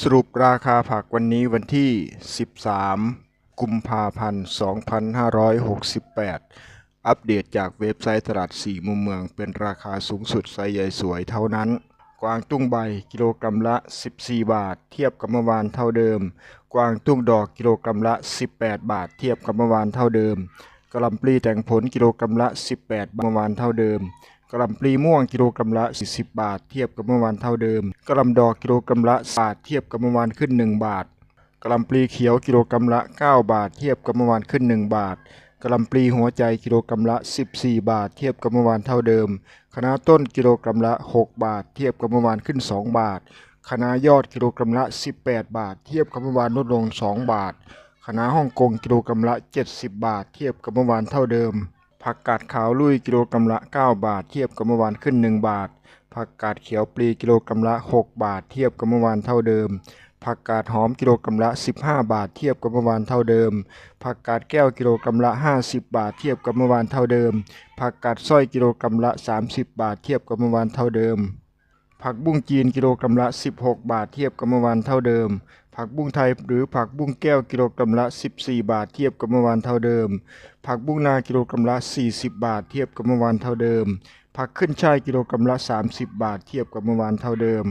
สรุปราคาผักวันนี้วันที่ 13 กุมภาพันธ์ 2568 อัปเดตจากเว็บไซต์ตลาดสี่มุมเมือง เป็นราคาสูงสุดไซส์ใหญ่สวยเท่านั้น กวางตุ้งใบกิโลกรัมละ 14 บาท เทียบกับเมื่อวานเท่าเดิม กวางตุ้งดอกกิโลกรัมละ 18 บาท เทียบกับเมื่อวานเท่าเดิมกระลำปลีแต่งผลกิโลกรัมละ 18 บาทเมื่อวานเท่าเดิม กะลำปลีม่วงกิโลกรัมละ 40 บาท เทียบกับเมื่อวานเท่าเดิมกะลำดอกกิโลกรัมละบาทเทียบกับเมื่อวานขึ้น 1 บาทกะลำปลีเขียวกิโลกรัมละ 9 บาท เทียบกับเมื่อวานขึ้น 1 บาทกะลำปลีหัวใจกิโลกรัมละ 14 บาท เทียบกับเมื่อวานเท่าเดิมคะน้าต้นกิโลกรัมละ 6 บาท เทียบกับเมื่อวานขึ้น 2 บาทคะน้ายอดกิโลกรัมละ 18 บาท เทียบกับเมื่อวานลดลง 2 บาทคะน้าฮ่องกงกิโลกรัมละ 70 บาท เทียบกับเมื่อวานเท่าเดิม ผักกาดขาวลุยกิโลกรัมละ 9 บาท เทียบกับเมื่อวานขึ้น 1 บาท ผักกาดเขียวปลีกิโลกรัมละ 6 บาท เทียบกับเมื่อวานเท่าเดิม ผักกาดหอมกิโลกรัมละ 15 บาท เทียบกับเมื่อวานเท่าเดิม ผักกาดแก้วกิโลกรัมละ 50 บาท เทียบกับเมื่อวานเท่าเดิม ผักกาดสร้อยกิโลกรัมละ 30 บาท เทียบกับเมื่อวานเท่าเดิมผักบุ้งจีนกิโลกรัมละ 16 บาทเทียบกับเมื่อวานเท่าเดิม ผักบุ้งไทยหรือผักบุ้งแก้วกิโลกรัมละ 14 บาทเทียบกับเมื่อวานเท่าเดิม ผักบุ้งนากิโลกรัมละ 40 บาทเทียบกับเมื่อวานเท่าเดิม ผักขึ้นช่ายกิโลกรัมละ 30 บาทเทียบกับเมื่อวานเท่าเดิม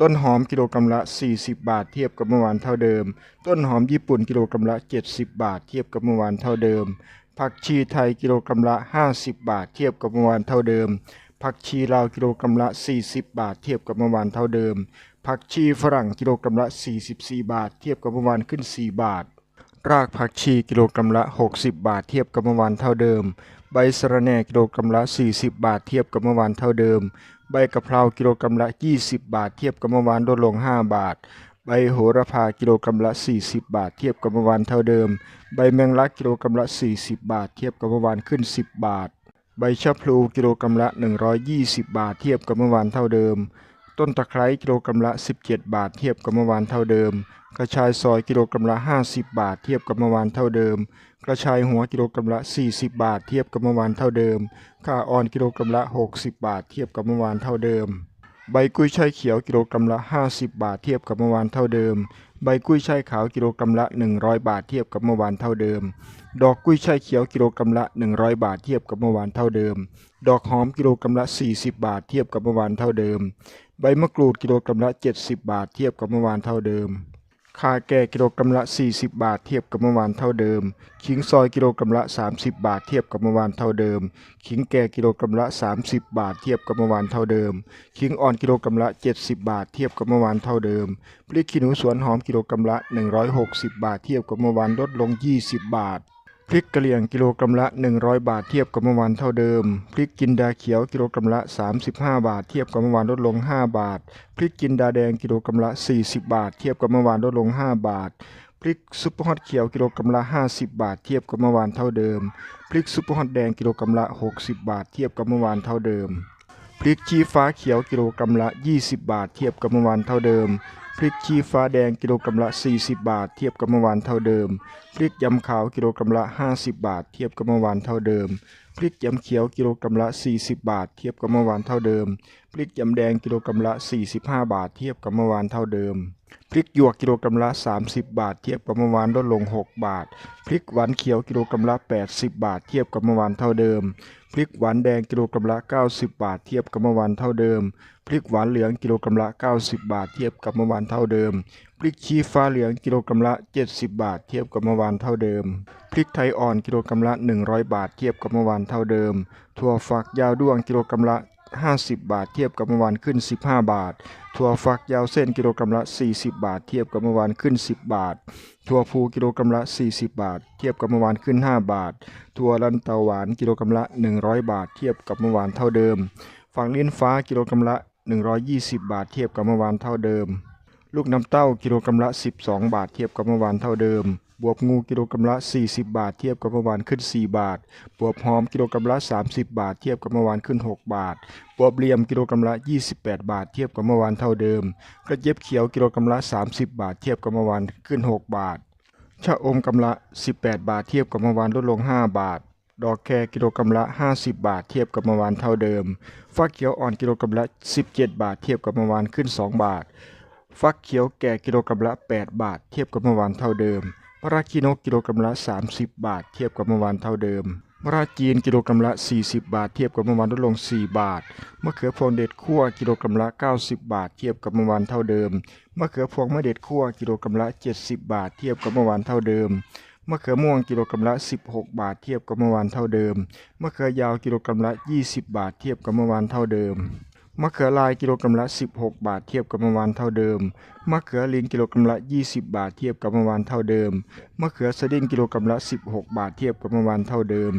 ต้นหอมกิโลกรัมละ 40 บาทเทียบกับเมื่อวานเท่าเดิม ต้นหอมญี่ปุ่นกิโลกรัมละ 70 บาทเทียบกับเมื่อวานเท่าเดิม ผักชีไทยกิโลกรัมละ 50 บาทเทียบกับเมื่อวานเท่าเดิมผักชีลาวกิโลกรัมละ 40 บาทเทียบกับเมื่อวานเท่าเดิม ผักชีฝรั่งกิโลกรัมละ 44 บาท เทียบกับเมื่อวานขึ้น 4 บาท รากผักชีกิโลกรัมละ 60 บาท เทียบกับเมื่อวานเท่าเดิม ใบสะระแหน่กิโลกรัมละ 40 บาท เทียบกับเมื่อวานเท่าเดิม ใบกะเพรากิโลกรัมละ 20 บาท เทียบกับเมื่อวานลดลง 5 บาท ใบโหระพากิโลกรัมละ 40 บาท เทียบกับเมื่อวานเท่าเดิม ใบแมงลักกิโลกรัมละ 40 บาท เทียบกับเมื่อวานขึ้น 10 บาท ใบชะพลูกิโลกรัมละ 120 บาท เทียบกับเมื่อวานเท่าเดิม ต้นตะไคร้กิโลกรัมละ 17 บาท เทียบกับเมื่อวานเท่าเดิม กระชายซอยกิโลกรัมละ 50 บาท เทียบกับเมื่อวานเท่าเดิม กระชายหัวกิโลกรัมละ 40 บาท เทียบกับเมื่อวานเท่าเดิมข่าอ่อนกิโลกรัมละ 60 บาท เทียบกับเมื่อวานเท่าเดิม ใบกุ้ยช่ายเขียวกิโลกรัมละ 50 บาท เทียบกับเมื่อวานเท่าเดิม ใบกุ้ยช่ายขาวกิโลกรัมละ 100 บาท เทียบกับเมื่อวานเท่าเดิม ดอกกุ้ยช่ายเขียวกิโลกรัมละ 100 บาท เทียบกับเมื่อวานเท่าเดิม ดอกหอมกิโลกรัมละ 40 บาท เทียบกับเมื่อวานเท่าเดิม ใบมะกรูดกิโลกรัมละ 70 บาทเทียบกับเมื่อวานเท่าเดิมข่าแก่กิโลกรัมละ 40 บาทเทียบกับเมื่อวานเท่าเดิม ขิงซอยกิโลกรัมละ 30 บาทเทียบกับเมื่อวานเท่าเดิม ขิงแก่กิโลกรัมละ 30 บาทเทียบกับเมื่อวานเท่าเดิม ขิงอ่อนกิโลกรัมละ 70 บาทเทียบกับเมื่อวานเท่าเดิม พริกขี้หนูสวนหอมกิโลกรัมละ 160 บาทเทียบกับเมื่อวานลดลง 20 บาท พริกกะเหรี่ยงกิโลกรัมละ 100 บาทเทียบกับเมื่อวานเท่าเดิม พริกจินดาเขียวกิโลกรัมละ 35 บาท เทียบกับเมื่อวานลดลง 5 บาท พริกจินดาแดงกิโลกรัมละ 40 บาท เทียบกับเมื่อวานลดลง 5 บาท พริกซุปเปอร์ฮอตเขียวกิโลกรัมละ 50 บาท เทียบกับเมื่อวานเท่าเดิม พริกซุปเปอร์ฮอตแดงกิโลกรัมละ 60 บาท เทียบกับเมื่อวานเท่าเดิม พริกชี้ฟ้าเขียวกิโลกรัมละ 20 บาท เทียบกับเมื่อวานเท่าเดิม พริกชี้ฟ้าแดงกิโลกรัมละ 40 บาท เทียบกับเมื่อวานเท่าเดิม พริกยำขาวกิโลกรัมละ 50 บาท เทียบกับเมื่อวานเท่าเดิม พริกยำเขียวกิโลกรัมละ 40 บาท เทียบกับเมื่อวานเท่าเดิม พริกยำแดงกิโลกรัมละ 45 บาท เทียบกับเมื่อวานเท่าเดิม พริกหยวกกิโลกรัมละ 30 บาท เทียบกับเมื่อวานลดลง 6 บาท พริกหวานเขียวกิโลกรัมละ 80 บาท เทียบกับเมื่อวานเท่าเดิม พริกหวานแดงกิโลกรัมละ 90 บาท เทียบกับเมื่อวานเท่าเดิม พริกหวานเหลืองกิโลกรัมละ 90 บาท เทียบกับเมื่อวานเท่าเดิม พริกชี้ฟ้าเหลืองกิโลกรัมละ 70 บาท เทียบกับเมื่อวานเท่าเดิม พริกไทยอ่อนกิโลกรัมละ 100 บาท เทียบกับเมื่อวานเท่าเดิม ถั่วฝักยาวด้วงกิโลกรัมละ 50 บาท เทียบกับเมื่อวานขึ้น 15 บาท ถั่วฝักยาวเส้นกิโลกรัมละ 40 บาท เทียบกับเมื่อวานขึ้น 10 บาท ถั่วพูกิโลกรัมละ 40 บาท เทียบกับเมื่อวานขึ้น 5 บาท ถั่วลันเตาหวานกิโลกรัมละ 100 บาท เทียบกับเมื่อวานเท่าเดิม ฝั่งลิ้นฟ้ากิโลกรัมละ 120 บาท เทียบกับเมื่อวานเท่าเดิม ลูกน้ำเต้ากิโลกรัมละ 12 บาท เทียบกับเมื่อวานเท่าเดิม บวบงูกิโลกรัมละ 40 บาท เทียบกับเมื่อวานขึ้น 4 บาท บวบหอมกิโลกรัมละ 30 บาท เทียบกับเมื่อวานขึ้น 6 บาท บวบเหลี่ยมกิโลกรัมละ 28 บาท เทียบกับเมื่อวานเท่าเดิม กระเจี๊ยบเขียวกิโลกรัมละ 30 บาท เทียบกับเมื่อวานขึ้น 6 บาท ชะอมกำละ 18 บาท เทียบกับเมื่อวานลดลง 5 บาท ดอกแครกิโลกรัมละ 50 บาท เทียบกับเมื่อวานเท่าเดิม ฟักเขียวอ่อนกิโลกรัมละ 17 บาท เทียบกับเมื่อวานขึ้น 2 บาท ฟักเขียวแก่กิโลกรัมละ 8 บาท เทียบกับเมื่อวานเท่าเดิม มะระคีนกกิโลกรัมละ 30 บาท เทียบกับเมื่อวานเท่าเดิมมะระจีนกิโลกรัมละ 40 บาท เทียบกับเมื่อวานลดลง 4 บาทมะเขือพวงเด็ดคั่วกิโลกรัมละ 90 บาท เทียบกับเมื่อวานเท่าเดิมมะเขือพวงมะเด็ดคั่วกิโลกรัมละ 70 บาท เทียบกับเมื่อวานเท่าเดิมมะเขือม่วงกิโลกรัมละ 16 บาท เทียบกับเมื่อวานเท่าเดิมมะเขือยาวกิโลกรัมละ 20 บาท เทียบกับเมื่อวานเท่าเดิม มะเขือลายกิโลกรัมละ 16 บาทเทียบกับเมื่อวานเท่าเดิม มะเขือลินกิโลกรัมละ 20 บาทเทียบกับเมื่อวานเท่าเดิม มะเขือสดิ้งกิโลกรัมละ 16 บาทเทียบกับเมื่อวานเท่าเดิม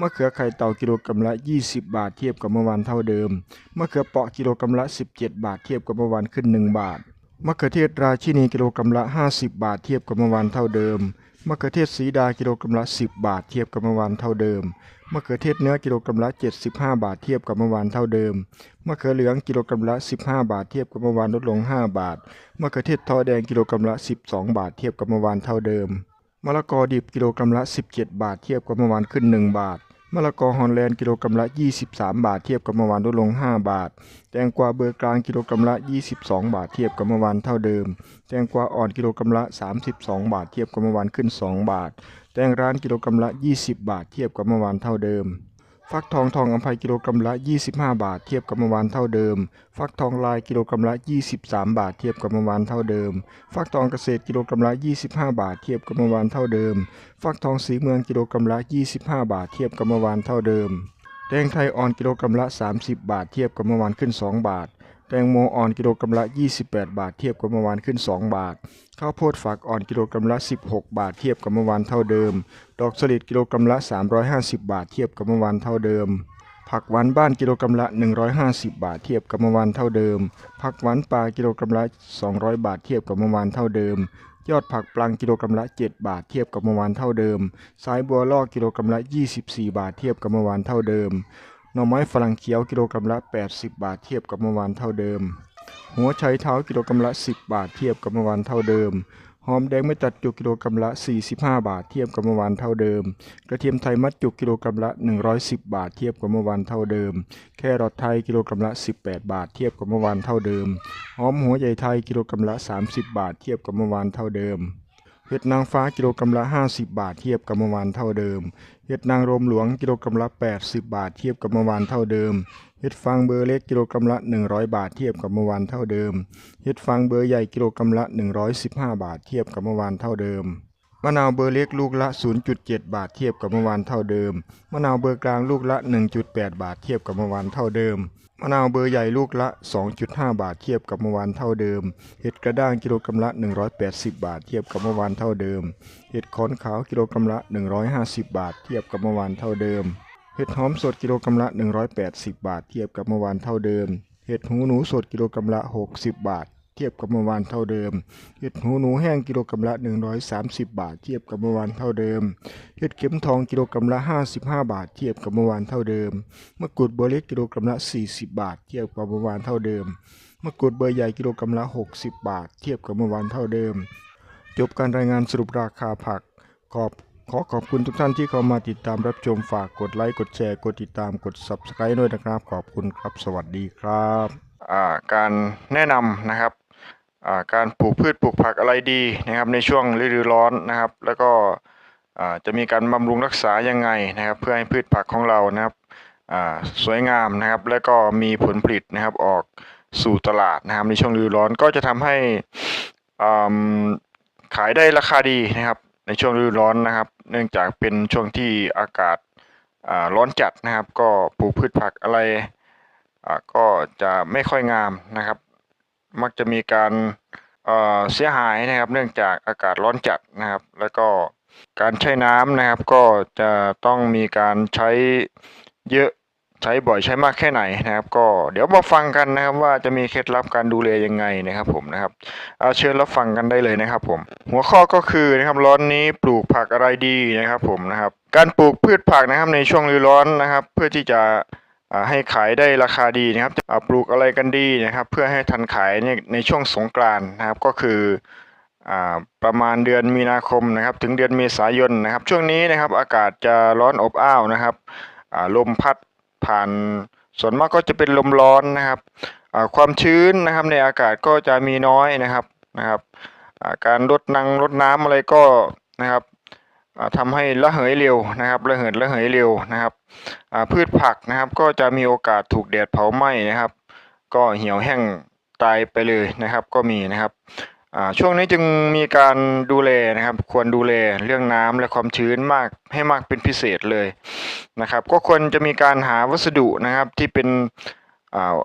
มะเขือไข่เต่ากิโลกรัมละ 20 บาทเทียบกับเมื่อวานเท่าเดิม มะเขือเปาะกิโลกรัมละ 17 บาทเทียบกับเมื่อวานขึ้น 1 บาท มะเขือเทศราชินีกิโลกรัมละ 50 บาทเทียบกับเมื่อวานเท่าเดิม มะเขือเทศสีดากิโลกรัมละ 10 บาทเทียบกับเมื่อวานเท่าเดิม มะเขือเทศเนื้อกิโลกรัมละ 75 บาทเทียบกับเมื่อวานเท่าเดิม มะเขือเหลืองกิโลกรัมละ 15 บาทเทียบกับเมื่อวานลดลง 5 บาท มะเขือเทศทอแดงกิโลกรัมละ 12 บาทเทียบกับเมื่อวานเท่าเดิม มะละกอดิบกิโลกรัมละ 17 บาทเทียบกับเมื่อวานขึ้น 1 บาท มะละกอฮอลแลนด์กิโลกรัมละ 23 บาทเทียบกับเมื่อวานลดลง 5 บาท แตงกวาเบอร์กลางกิโลกรัมละ 22 บาทเทียบกับเมื่อวานเท่าเดิม แตงกวาอ่อนกิโลกรัมละ 32 บาทเทียบกับเมื่อวานขึ้น 2 บาท แตงร้านกิโลกรัมละ 20 บาทเทียบกับเมื่อวานเท่าเดิม ฟักทองทองอัมภัยกิโลกรัมละ 25 บาท เทียบกับเมื่อวานเท่าเดิม ฟักทองลายกิโลกรัมละ 23 บาท เทียบกับเมื่อวานเท่าเดิม ฟักทองเกษตรกิโลกรัมละ 25 บาท เทียบกับเมื่อวานเท่าเดิม ฟักทองสีเมืองกิโลกรัมละ 25 บาท เทียบกับเมื่อวานเท่าเดิม แตงไทยอ่อนกิโลกรัมละ 30 บาท เทียบกับเมื่อวานขึ้น 2 บาท แตงโมอ่อนกิโลกรัมละ 28 บาทเทียบกับเมื่อวานขึ้น 2 บาท ข้าวโพดฝักอ่อนกิโลกรัมละ 16 บาทเทียบกับเมื่อวานเท่าเดิม ดอกสลิดกิโลกรัมละ 350 บาทเทียบกับเมื่อวานเท่าเดิม ผักหวานบ้านกิโลกรัมละ 150 บาทเทียบกับเมื่อวานเท่าเดิม ผักหวานปลากิโลกรัมละ 200 บาทเทียบกับเมื่อวานเท่าเดิม ยอดผักปลังกิโลกรัมละ 7 บาทเทียบกับเมื่อวานเท่าเดิม สายบัวลอกกิโลกรัมละ 24 บาทเทียบกับเมื่อวานเท่าเดิม หน่อไม้ฝรั่งเขียวกิโลกรัมละ 80 บาทเทียบกับเมื่อวานเท่าเดิม หัวไชเท้ากิโลกรัมละ 10 บาทเทียบกับเมื่อวานเท่าเดิมหอมแดงไม่ตัดจุกกิโลกรัมละ 45 บาทเทียบกับเมื่อวานเท่าเดิม กระเทียมไทยมัดจุกกิโลกรัมละ 110 บาทเทียบกับเมื่อวานเท่าเดิม แครอทไทยกิโลกรัมละ 18 บาทเทียบกับเมื่อวานเท่าเดิม หอมหัวใหญ่ไทยกิโลกรัมละ 30 บาทเทียบกับเมื่อวานเท่าเดิม เห็ดนางฟ้ากิโลกรัมละ 50 บาทเทียบกับเมื่อวานเท่าเดิม เห็ดนางรมหลวงกิโลกรัมละ 80 บาทเทียบกับเมื่อวานเท่าเดิม เห็ดฟางเบอร์เล็กกิโลกรัมละ 100 บาทเทียบกับเมื่อวานเท่าเดิม เห็ดฟางเบอร์ใหญ่กิโลกรัมละ 115 บาทเทียบกับเมื่อวานเท่าเดิมมะนาวเบอร์เล็กลูกละ 0.7 บาทเทียบกับเมื่อวานเท่าเดิม มะนาวเบอร์กลางลูกละ 1.8 บาทเทียบกับเมื่อวานเท่าเดิม มะนาวเบอร์ใหญ่ลูกละ 2.5 บาทเทียบกับเมื่อวานเท่าเดิม เห็ดกระด้างกิโลกรัมละ 180 บาทเทียบกับเมื่อวานเท่าเดิม เห็ดขอนขาวกิโลกรัมละ 150 บาทเทียบกับเมื่อวานเท่าเดิม เห็ดหอมสดกิโลกรัมละ 180 บาทเทียบกับเมื่อวานเท่าเดิม เห็ดหูหนูสดกิโลกรัมละ 60 บาท เทียบกับเมื่อวานเท่าเดิมเห็ดหูหนูแห้งกิโลกรัมละ 130 บาท เทียบกับเมื่อวานเท่าเดิมเห็ดเข็มทองกิโลกรัมละ 55 บาท เทียบกับเมื่อวานเท่าเดิมมะกรูดเบอร์เล็กกิโลกรัมละ 40 บาท เทียบกับเมื่อวานเท่าเดิมมะกรูดเบอร์ใหญ่กิโลกรัมละ 60 บาท เทียบกับเมื่อวานเท่าเดิม จบการรายงานสรุปราคาผักขอบขอขอบคุณทุกท่านที่เข้ามาติดตามรับชมฝากกดไลค์กดแชร์กดติดตามกด Subscribe ด้วยนะครับ ขอบคุณครับ สวัสดีครับ การแนะนำนะครับ การปลูกพืชปลูกผักอะไรดีนะครับ ในช่วงฤดูร้อนนะครับ แล้วก็จะมีการบำรุงรักษายังไงนะครับ เพื่อให้พืชผักของเรานะครับสวยงามนะครับ แล้วก็มีผลผลิตนะครับออกสู่ตลาดนะครับ ในช่วงฤดูร้อนก็จะทำให้ขายได้ราคาดีนะครับ ในช่วงฤดูร้อนนะครับ เนื่องจากเป็นช่วงที่อากาศร้อนจัดนะครับ ก็ปลูกพืชผักอะไรก็จะไม่ค่อยงามนะครับ มักจะมีการเเสียหายนะครับ เนื่องจากอากาศร้อนจัดนะครับ แล้วก็การใช้น้ำนะครับ ก็จะต้องมีการใช้เยอะใช้บ่อยใช้มากแค่ไหนนะครับ ก็เดี๋ยวมาฟังกันนะครับ ว่าจะมีเคล็ดลับการดูแลยังไงนะครับ ผมนะครับเอาเชิญรับฟังกันได้เลยนะครับ ผม หัวข้อก็คือนะครับร้อนนี้ปลูกผักอะไรดีนะครับ ผมนะครับ การปลูกพืชผักนะครับในช่วงฤดูร้อนนะครับ เพื่อที่จะ ให้ขายได้ราคาดีนะครับจะปลูกอะไรกันดีนะครับ เพื่อให้ทันขายในในช่วงสงกรานนะครับก็คืออประมาณเดือนมีนาคมนะครับ ถึงเดือนเมษายนนะครับ ช่วงนี้นะครับอากาศจะร้อนอบอ้าวนะครับลมพัดผ่านส่วนมากก็จะเป็นลมร้อนนะครับความชื้นนะครับในอากาศก็จะมีน้อยนะครับนะครับการรดนังรดน้ำอะไรก็นะครับ อ่าทำให้ระเหยเร็วนะครับระเหิดระเหยเร็วนะครับพืชผักนะครับก็จะมีโอกาสถูกแดดเผาไหม้นะครับ ก็เหี่ยวแห้งตายไปเลยนะครับ ก็มีนะครับช่วงนี้จึงมีการดูแลนะครับ ควรดูแลเรื่องน้ำและความชื้นมากให้มากเป็นพิเศษเลยนะครับ ก็ควรจะมีการหาวัสดุนะครับที่เป็น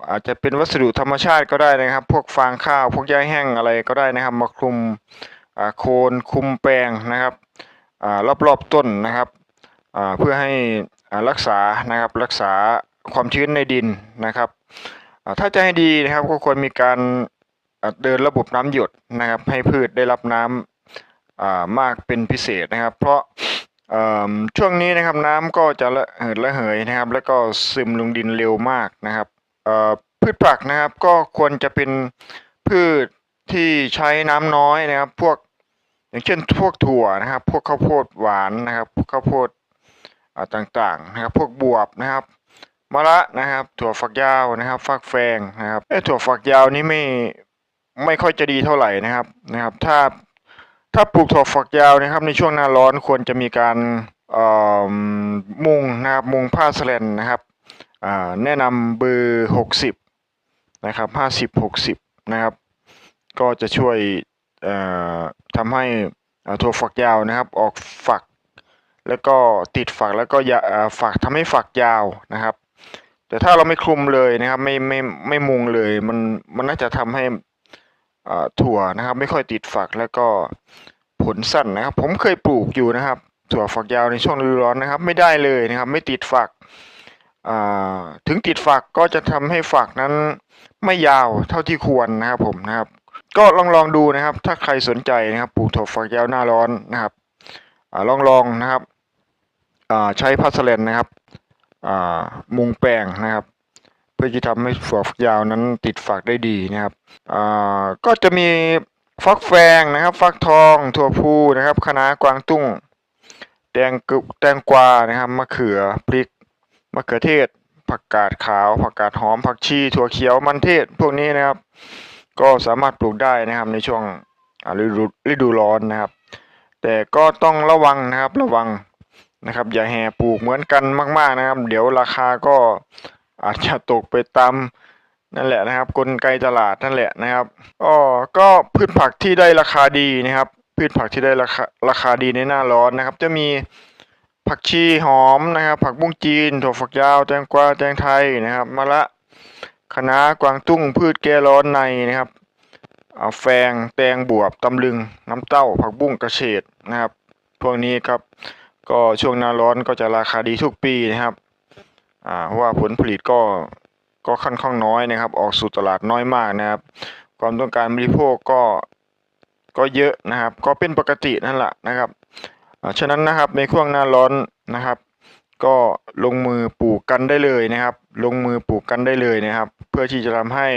อาจจะเป็นวัสดุธรรมชาติก็ได้นะครับ พวกฟางข้าว พวกหญ้าแห้งอะไรก็ได้นะครับ มาคลุมโคนคลุมแปลงนะครับ รอบๆต้นนะครับเพื่อให้รักษานะครับรักษาความชื้นในดินนะครับ ถ้าจะให้ดีนะครับก็ควรมีการเดินระบบน้ำหยดนะครับ ให้พืชได้รับน้ำอ่ามากเป็นพิเศษนะครับ เพราะช่วงนี้นะครับน้ำก็จะระเหิดระเหยนะครับ แล้วก็ซึมลงดินเร็วมากนะครับพืชผักนะครับก็ควรจะเป็นพืชที่ใช้น้ำน้อยนะครับ พวก อย่างเช่นพวกถั่วนะครับ พวกข้าวโพดหวานนะครับพวกข้าวโพดต่างๆนะครับ พวกบวบนะครับมะระนะครับ ถั่วฝักยาวนะครับ ฟักแฟงนะครับไอ้ถั่วฝักยาวนี่ไม่ไม่ค่อยจะดีเท่าไหร่นะครับนะครับ ถ้าถ้าปลูกถั่วฝักยาวนะครับ ในช่วงหน้าร้อนควรจะมีการมุงนะครับมุงผ้าสแลนนะครับแนะนำเบอร์หกสิบนะครับห้าสิบหกสิบนะครับ ก็จะช่วย ทำให้ถั่วฝักยาวนะครับ ออกฝัก แล้วก็ติดฝักแล้วก็ฝักทำให้ฝักยาวนะครับ แต่ถ้าเราไม่คลุมเลยนะครับ ไม่ไม่ไม่มุงเลยมันมันน่าจะทำให้ถั่วนะครับ ไม่ค่อยติดฝักแล้วก็ผลสั้นนะครับ ผมเคยปลูกอยู่นะครับ ถั่วฝักยาวในช่วงฤดูร้อนนะครับ ไม่ได้เลยนะครับ ไม่ติดฝักถึงติดฝักก็จะทำให้ฝักนั้นไม่ยาวเท่าที่ควรนะครับผมนะครับ ก็ลองลองดูนะครับ ถ้าใครสนใจนะครับปลูกถั่วฝักยาวหน้าร้อนนะครับอลองลองนะครับใช้พัสเลนนะครับมุงแปลงนะครับ เพื่อที่ทำให้ฝักยาวนั้นติดฝักได้ดีนะครับก็จะมีฟักแฟงนะครับ ฟักทองถั่วพูนะครับคะน้ากวางตุ้ง แตงกึแตงกวานะครับมะเขือพริกมะเขือเทศ ผักกาดขาว ผักกาดหอมผักชีถั่วเขียวมันเทศพวกนี้นะครับ ก็สามารถปลูกได้นะครับในช่วงฤดูฤดูร้อนนะครับ แต่ก็ต้องระวังนะครับระวังนะครับ อย่าแห่ปลูกเหมือนกันมาก ๆนะครับ เดี๋ยวราคาก็อาจจะตกไปตามนั่นแหละนะครับ กลไกตลาดนั่นแหละนะครับก็ก็พืชผักที่ได้ราคาดีนะครับ พืชผักที่ได้ราคาราคาดีในหน้าร้อนนะครับ จะมีผักชีหอมนะครับ ผักบุ้งจีนถั่วฝักยาวแตงกวาแตงไทยนะครับมะละ คะน้ากวางตุ้งพืชแก้ร้อนในนะครับเอาแฟงแตงบวบตำลึง น้ำเต้า ผักบุ้งกระเฉดนะครับ พวกนี้ครับ ก็ช่วงหน้าร้อนก็จะราคาดีทุกปีนะครับอ่าเพราะว่าผลผลิตก็ก็ค่อนข้างน้อยนะครับ ออกสู่ตลาดน้อยมากนะครับ ความต้องการบริโภคก็ก็เยอะนะครับ ก็เป็นปกตินั่นแหละนะครับฉะนั้นนะครับในช่วงหน้าร้อนนะครับ ก็ลงมือปลูกกันได้เลยนะครับ ลงมือปลูกกันได้เลยนะครับ เพื่อที่จะทำให้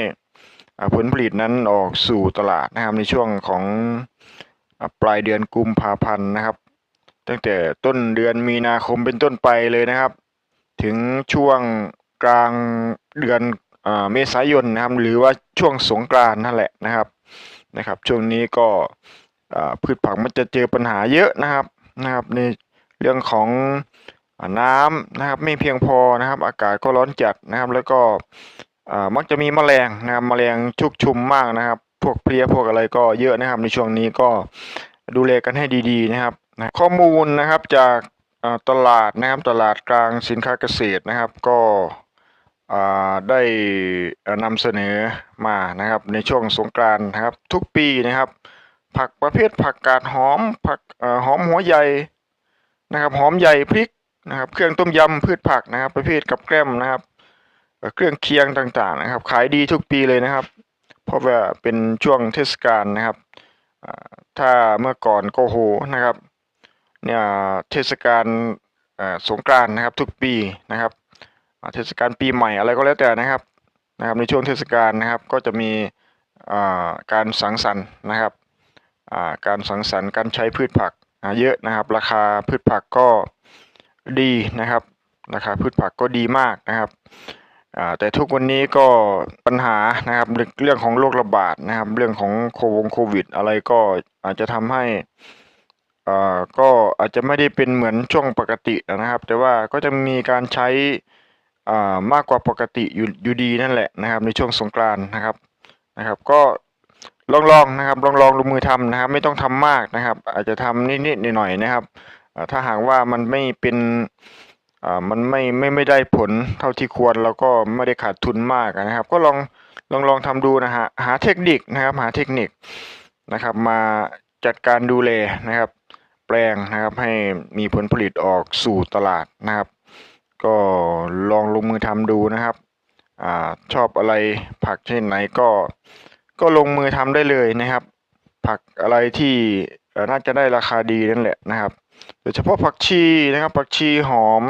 ผลผลิตนั้นออกสู่ตลาดนะครับในช่วงของปลายเดือนกุมภาพันธ์นะครับ ตั้งแต่ต้นเดือนมีนาคมเป็นต้นไปเลยนะครับ ถึงช่วงกลางเดือนเมษายนนะครับ หรือว่าช่วงสงกรานต์นั่นแหละนะครับนะครับ ช่วงนี้ก็พืชผักมันจะเจอปัญหาเยอะนะครับนะครับ ในเรื่องของ น้ำนะครับไม่เพียงพอนะครับ อากาศก็ร้อนจัดนะครับ แล้วก็มักจะมีแมลงนะครับแมลงชุกชุมมากนะครับ พวกเพลี้ยพวกอะไรก็เยอะนะครับ ในช่วงนี้ก็ดูแลกันให้ดีๆนะครับ ข้อมูลนะครับจากตลาดนะครับตลาดกลางสินค้าเกษตรนะครับก็ได้นำเสนอมานะครับในช่วงสงกรานต์นะครับ ทุกปีนะครับ ผักประเภทผักกาดหอมผักหอมหัวใหญ่นะครับ หอมใหญ่พริก นะครับ เครื่องต้มยำพืชผักนะครับ ประเภทกับแกล้มนะครับ เครื่องเคียงต่างๆนะครับ ขายดีทุกปีเลยนะครับ เพราะว่าเป็นช่วงเทศกาลนะครับ ถ้าเมื่อก่อนก็โหนะครับ เนี่ยเทศกาลสงกรานต์นะครับทุกปีนะครับ เทศกาลปีใหม่อะไรก็แล้วแต่นะครับนะครับ ในช่วงเทศกาลนะครับก็จะมีการสังสรรค์นะครับการสังสรรค์การใช้พืชผักเยอะนะครับ ราคาพืชผักก็ ดีนะครับราคาพืชผักก็ดีมากนะครับแต่ทุกวันนี้ก็ปัญหานะครับเรื่องของโรคระบาดนะครับ เรื่องของโควงโควิด อะไรก็อาจจะทำให้อ่าก็อาจจะไม่ได้เป็นเหมือนช่วงปกตินะครับ แต่ว่าก็จะมีการใช้อ่ามากกว่าปกติอยู่อยู่ดีนั่นแหละนะครับ ในช่วงสงกรานต์นะครับนะครับ ก็ลองลองๆนะครับลองลองลงมือทำนะครับ ไม่ต้องทำมากนะครับ อาจจะทำนิดๆหน่อยๆนะครับ ถ้าหากว่ามันไม่เป็นมันไม่ไม่ไม่ได้ผลเท่าที่ควรแล้วก็ไม่ได้ขาดทุนมากนะครับ ก็ลองลองลองทำดูนะฮะหาเทคนิคนะครับหาเทคนิคนะครับ มาจัดการดูแลนะครับ แปลงนะครับให้มีผลผลิตออกสู่ตลาดนะครับ ก็ลองลงมือทำดูนะครับอชอบอะไรผักชนิดไหนก็ก็ลงมือทำได้เลยนะครับ ผักอะไรที่น่าจะได้ราคาดีนั่นแหละนะครับ โดยเฉพาะผักชีนะครับ ผักชีหอม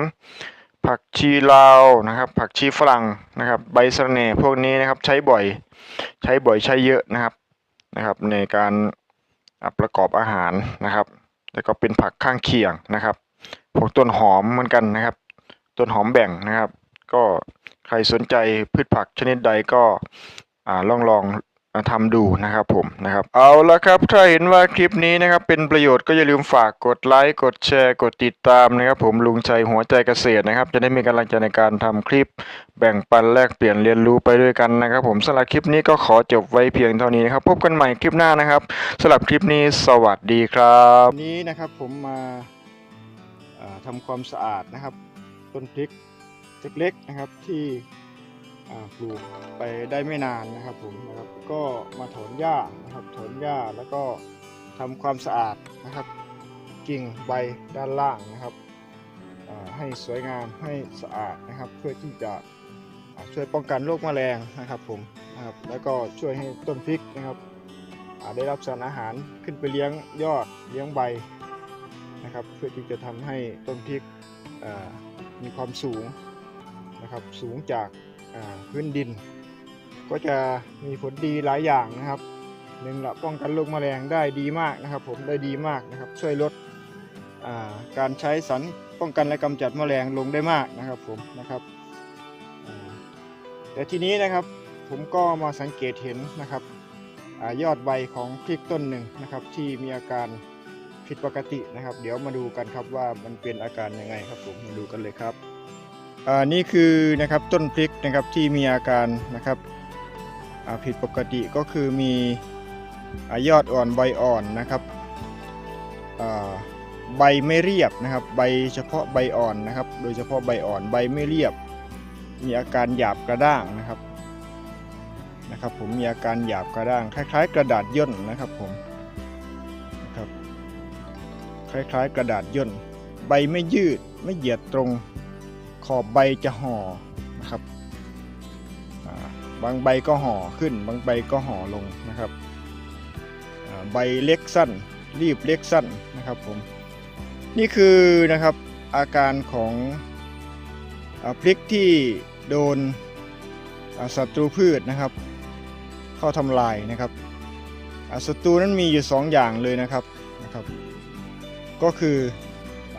ผักชีลาวนะครับ ผักชีฝรั่งนะครับ ใบสะระแหน่พวกนี้นะครับใช้บ่อย ใช้บ่อยใช้เยอะนะครับนะครับ ในการประกอบอาหารนะครับ แล้วก็เป็นผักข้างเคียงนะครับพวกต้นหอมเหมือนกันนะครับ ต้นหอมแบ่งนะครับ ก็ใครสนใจพืชผักชนิดใดก็อ่าลองลอง อ่าทำดูนะครับผมนะครับ เอาละครับถ้าเห็นว่าคลิปนี้นะครับเป็นประโยชน์ก็อย่าลืมฝากกดไลค์กดแชร์กดติดตามนะครับ ผมลุงชัยหัวใจเกษตรนะครับ จะได้มีกำลังใจในการทำคลิป แบ่งปันแลกเปลี่ยนเรียนรู้ไปด้วยกันนะครับ ผมสำหรับคลิปนี้ก็ขอจบไว้เพียงเท่านี้นะครับ พบกันใหม่คลิปหน้านะครับสำหรับคลิปนี้สวัสดีครับนี้นะครับผมมาทำความสะอาดนะครับ ต้นพริกเล็กๆนะครับที่ ปลูกไปได้ไม่นานนะครับผมนะครับก็มาถอนหญ้านะครับถอนหญ้าแล้วก็ทำความสะอาดนะครับ กิ่งใบด้านล่างนะครับให้สวยงามให้สะอาดนะครับ เพื่อที่จะช่วยป้องกันโรคแมลงนะครับผมนะครับแล้วก็ช่วยให้ต้นพริกนะครับได้รับสารอาหารขึ้นไปเลี้ยงยอดเลี้ยงใบนะครับ เพื่อที่จะทำให้ต้นพริกมีความสูงนะครับสูงจาก พื้นดิน ก็จะมีผลดีหลายอย่างนะครับหนึ่งละป้องกันโรคแมลงได้ดีมากนะครับ ผมได้ดีมากนะครับ ช่วยลดการใช้สารป้องกันและกำจัดแมลงลงได้มากนะครับผมนะครับแต่ทีนี้นะครับผมก็มาสังเกตเห็นนะครับอยอดใบของพริกต้นหนึ่งนะครับ ที่มีอาการผิดปกตินะครับ เดี๋ยวมาดูกันครับว่ามันเป็นอาการยังไงครับผมมาดูกันเลยครับ นี่คือนะครับต้นพริกนะครับที่มีอาการนะครับผิดปกติก็คือมีอยอดอ่อนใบอ่อนนะครับใบไม่เรียบนะครับ ใบเฉพาะใบอ่อนนะครับ โดยเฉพาะใบอ่อนใบไม่เรียบ มีอาการหยาบกระด้างนะครับนะครับ ผมมีอาการหยาบกระด้าง คล้าย ๆ กระดาษย่นนะครับผมนะครับคล้าย ๆ กระดาษย่น ใบไม่ยืดไม่เหยียดตรง ขอบใบจะห่อนะครับบางใบก็ห่อขึ้น บางใบก็ห่อลงนะครับใบเล็กสั้น รีบเล็กสั้นนะครับผมนี่คือนะครับอาการของอพริกที่โดนศัตรูพืชนะครับ เข้าทำลายนะครับศัตรูนั้นมีอยู่ 2 อย่างเลยนะครับนะครับ ก็คือ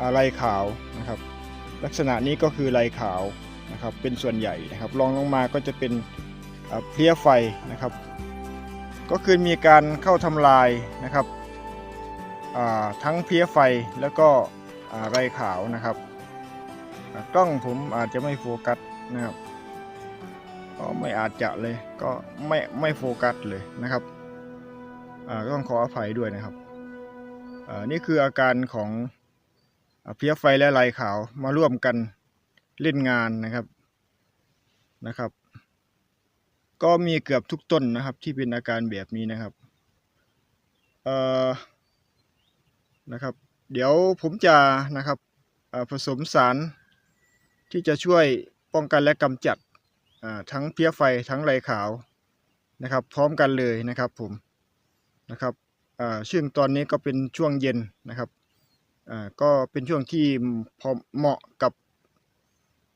อะไรขาวนะครับ ลักษณะนี้ก็คือลายขาวนะครับเป็นส่วนใหญ่นะครับรองลงมาก็จะเป็นเพลี้ยไฟนะครับ ก็คือมีการเข้าทำลายนะครับทั้งเพลี้ยไฟแล้วก็อ่าไรขาวนะครับกล้องผมอาจจะไม่โฟกัสนะครับก็ไม่อาจจะเลยก็ไม่ไม่โฟกัสเลยนะครับก็ต้องขออภัยด้วยนะครับนี่คืออาการของ เพี้ยไฟและลายขาวมาร่วมกันเล่นงานนะครับนะครับ ก็มีเกือบทุกต้นนะครับ ที่เป็นอาการแบบนี้นะครับเอ่อนะครับ เดี๋ยวผมจะนะครับผสมสารที่จะช่วยป้องกันและกำจัดทั้งเพี้ยไฟทั้งลายขาวนะครับ พร้อมกันเลยนะครับผมนะครับอ่าซึ่งตอนนี้ก็เป็นช่วงเย็นนะครับ อ่าก็เป็นช่วงที่พอเหมาะกับ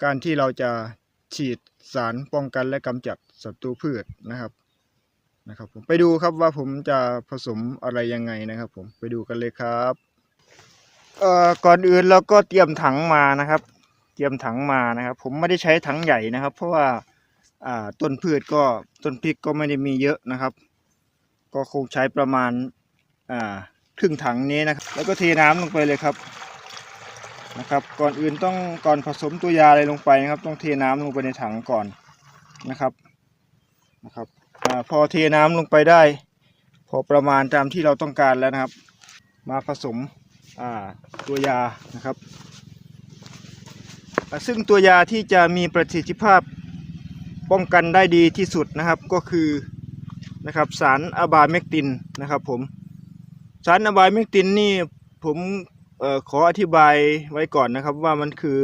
การที่เราจะฉีดสารป้องกันและกำจัดศัตรูพืชนะครับนะครับผมไปดูครับว่าผมจะผสมอะไรยังไงนะครับ ผมไปดูกันเลยครับเอ่อก่อนอื่นเราก็เตรียมถังมานะครับ เตรียมถังมานะครับ ผมไม่ได้ใช้ถังใหญ่นะครับ เพราะว่าอ่าต้นพืชก็ต้นพริกก็ไม่ได้มีเยอะนะครับ ก็คงใช้ประมาณอ่า ครึ่งถังนี้นะครับ แล้วก็เทน้ำลงไปเลยครับนะครับ ก่อนอื่นต้องก่อนผสมตัวยาอะไรลงไปนะครับ ต้องเทน้ำลงไปในถังก่อนนะครับนะครับอพอเทน้ำลงไปได้ พอประมาณตามที่เราต้องการแล้วนะครับ มาผสมตัวยานะครับ ซึ่งตัวยาที่จะมีประสิทธิภาพป้องกันได้ดีที่สุดนะครับก็คือนะครับสารอะบาเมกตินนะครับผม สารอะบายเมกตินนี่ผมออขออธิบายไว้ก่อนนะครับว่ามันคือ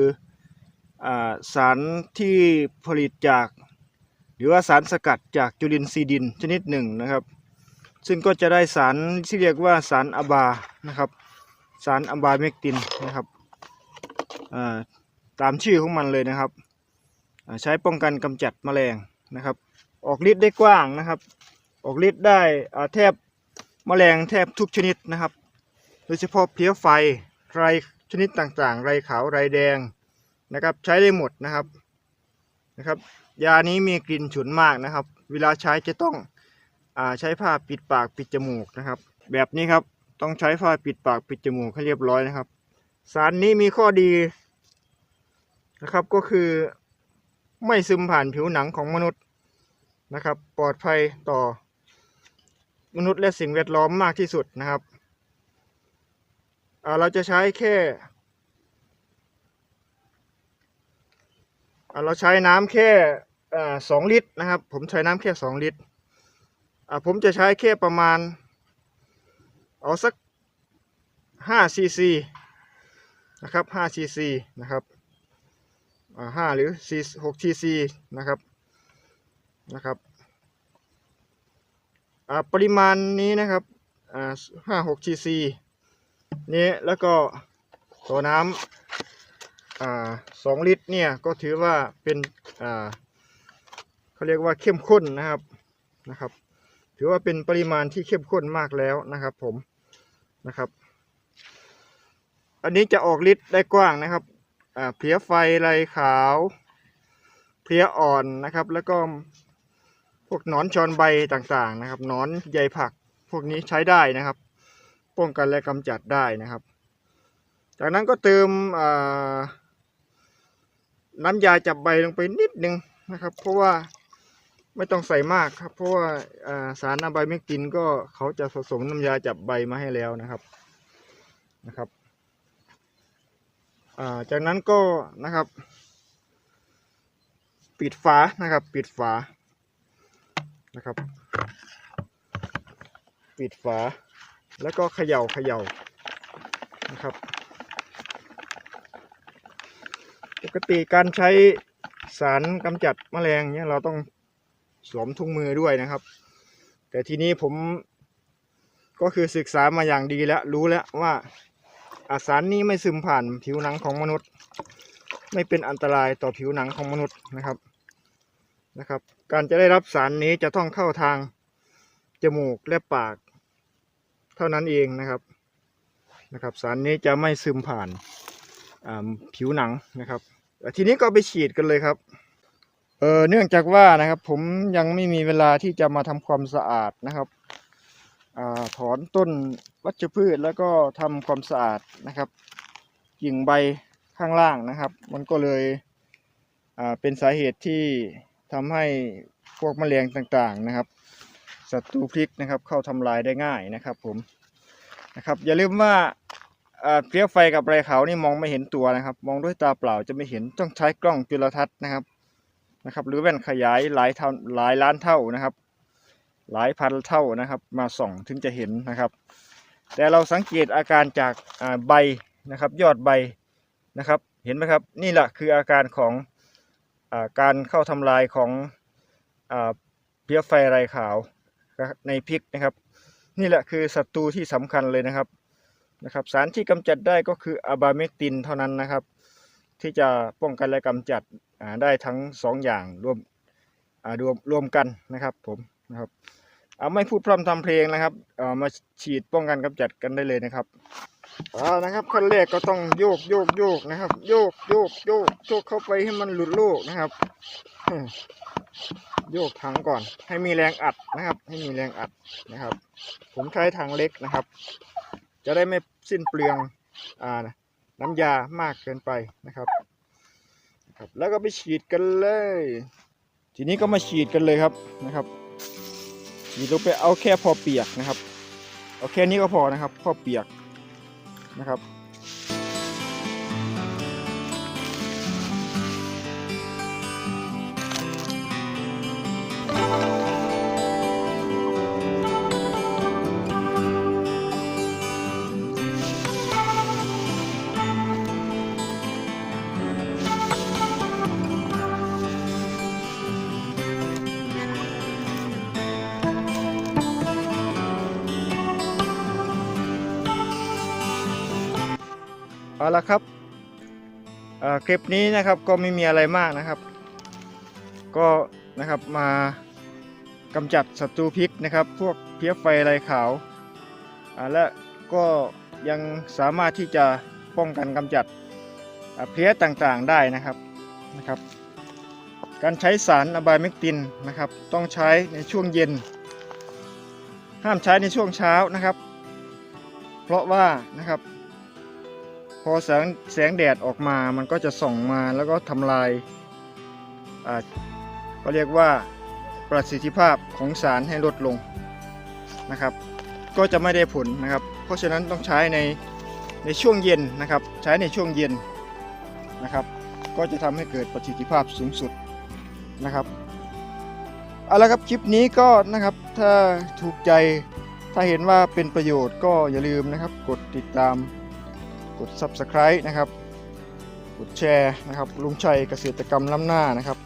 อสารที่ผลิตจาก หรือว่าสารสกัดจากจุลินทรีย์ดินชนิดหนึ่งนะครับ ซึ่งก็จะได้สารที่เรียกว่าสารอะบานะครับสารอะบาเมกตินนะครับตามชื่อของมันเลยนะครับใช้ป้องกันกำจัดแมลงนะครับ ออกฤทธิ์ได้กว้างนะครับ ออกฤทธิ์ได้แทบ แมลงแทบทุกชนิดนะครับ โดยเฉพาะเพลี้ยไฟไรชนิดต่างๆ ไรขาวไรแดงนะครับ ใช้ได้หมดนะครับนะครับ ยานี้มีกลิ่นฉุนมากนะครับ เวลาใช้จะต้องอ่าใช้ผ้าปิดปากปิดจมูกนะครับ แบบนี้ครับต้องใช้ผ้าปิดปากปิดจมูกให้เรียบร้อยนะครับ สารนี้มีข้อดีนะครับก็คือไม่ซึมผ่านผิวหนังของมนุษย์นะครับ ปลอดภัยต่อ มนุษย์และสิ่งแวดล้อมมากที่สุดนะครับเราจะใช้แค่เราใช้น้ำแค่สองลิตรนะครับ ผมใช้น้ำแค่สองลิตรผมจะใช้แค่ประมาณ เอาสักห้าซีซีนะครับห้าซีซีนะครับอ่าห้าหรือซีหกซีซีนะครับนะครับ ปริมาณนี้นะครับห้าหกซีซีนี้แล้วก็ต่อน้ำสองลิตรเนี่ยก็ถือว่าเป็นเขาเรียกว่าเข้มข้นนะครับนะครับ ถือว่าเป็นปริมาณที่เข้มข้นมากแล้วนะครับผมนะครับ อันนี้จะออกฤทธิ์ได้กว้างนะครับเพลี้ยไฟไรขาว เพลี้ยอ่อนนะครับ แล้วก็ พวกหนอนชอนใบต่างๆนะครับหนอนใยผักพวกนี้ใช้ได้นะครับ ป้องกันและกำจัดได้นะครับ จากนั้นก็เติมน้ำยาจับใบลงไปนิดนึงนะครับ เพราะว่าไม่ต้องใส่มากครับ เพราะว่าสารอะไบเมกตินก็เขาจะผสมน้ำยาจับใบมาให้แล้วนะครับนะครับาจากนั้นก็นะครับ ปิดฝานะครับ ปิดฝา นะครับ ปิดฝา แล้วก็เขย่าเขย่านะครับ ปกติการใช้สารกำจัดแมลงเนี่ยเราต้องสวมถุงมือด้วยนะครับ แต่ทีนี้ผมก็คือศึกษามาอย่างดีแล้ว รู้แล้วว่าอาสารนี้ไม่ซึมผ่านผิวหนังของมนุษย์ ไม่เป็นอันตรายต่อผิวหนังของมนุษย์นะครับนะครับ การจะได้รับสารนี้จะต้องเข้าทางจมูกและปาก เท่านั้นเองนะครับนะครับ สารนี้จะไม่ซึมผ่านผิวหนังนะครับทีนี้ก็ไปฉีดกันเลยครับเออเนื่องจากว่านะครับผมยังไม่มีเวลาที่จะมาทำความสะอาดนะครับอถอนต้นวัชพืชแล้วก็ทำความสะอาดนะครับกิ่งใบข้างล่างนะครับ มันก็เลยเป็นสาเหตุที่ ทำให้พวกแมลงต่างๆนะครับศัตรูพริกนะครับ เข้าทำลายได้ง่ายนะครับ ผมนะครับ อย่าลืมว่าเพลี้ยไฟกับไรขาวนี่มองไม่เห็นตัวนะครับ มองด้วยตาเปล่าจะไม่เห็นต้องใช้กล้องจุลทรรศน์นะครับนะครับ หรือแว่นขยายหลายเท่าหลายล้านเท่านะครับ หลายพันเท่านะครับ มาส่องถึงจะเห็นนะครับ แต่เราสังเกตอาการจากใบนะครับ ยอดใบนะครับ เห็นไหมครับ นี่แหละคืออาการของ การเข้าทำลายของอเพี้ยไฟไรขาวในพริกนะครับ นี่แหละคือศัตรูที่สำคัญเลยนะครับนะครับ สารที่กำจัดได้ก็คืออะบาเมกตินเท่านั้นนะครับ ที่จะป้องกันและกำจัดได้ทั้งสองอย่างรวมรวมรวมกันนะครับผมนะครับ ไม่พูดพร่ำทำเพลงนะครับเอามาฉีดป้องกันกำจัดกันได้เลยนะครับอ่านะครับขั้นแรกก็ต้องโยกโยกโยกนะครับ โยกโยกโยกโยกเข้าไปให้มันหลุดโลกนะครับ โยกถังก่อน ให้มีแรงอัดนะครับ ให้มีแรงอัดนะครับ ผมใช้ถังเล็กนะครับ จะได้ไม่สิ้นเปลืองอ่าน้ำยามากเกินไปนะครับครับ แล้วก็ไปฉีดกันเลย ทีนี้ก็มาฉีดกันเลยครับนะครับ หยิบลงไปเอาแค่พอเปียกนะครับ เอาแค่นี้ก็พอนะครับ พอเปียกนะครับ เอาละครับเอ่อคลิปนี้นะครับก็ไม่มีอะไรมากนะครับ ก็นะครับมากำจัดศัตรูพิษนะครับ พวกเพี้ยไฟลายขาวอ่าและก็ยังสามารถที่จะป้องกันกำจัดเพลี้ยต่างๆได้นะครับนะครับ การใช้สารอะบายเมกตินนะครับ ต้องใช้ในช่วงเย็น ห้ามใช้ในช่วงเช้านะครับ เพราะว่านะครับ พอแสงแสงแดดออกมามันก็จะส่องมาแล้วก็ทำลายอ่าก็เรียกว่าประสิทธิภาพของสารให้ลดลงนะครับ ก็จะไม่ได้ผลนะครับ เพราะฉะนั้นต้องใช้ในในช่วงเย็นนะครับ ใช้ในช่วงเย็นนะครับ ก็จะทำให้เกิดประสิทธิภาพสูงสุดนะครับเอาละครับคลิปนี้ก็นะครับถ้าถูกใจถ้าเห็นว่าเป็นประโยชน์ก็อย่าลืมนะครับ กดติดตาม กด Subscribe นะครับ กดแชร์นะครับลุงชัยเกษตรกรรมล้ำหน้านะครับ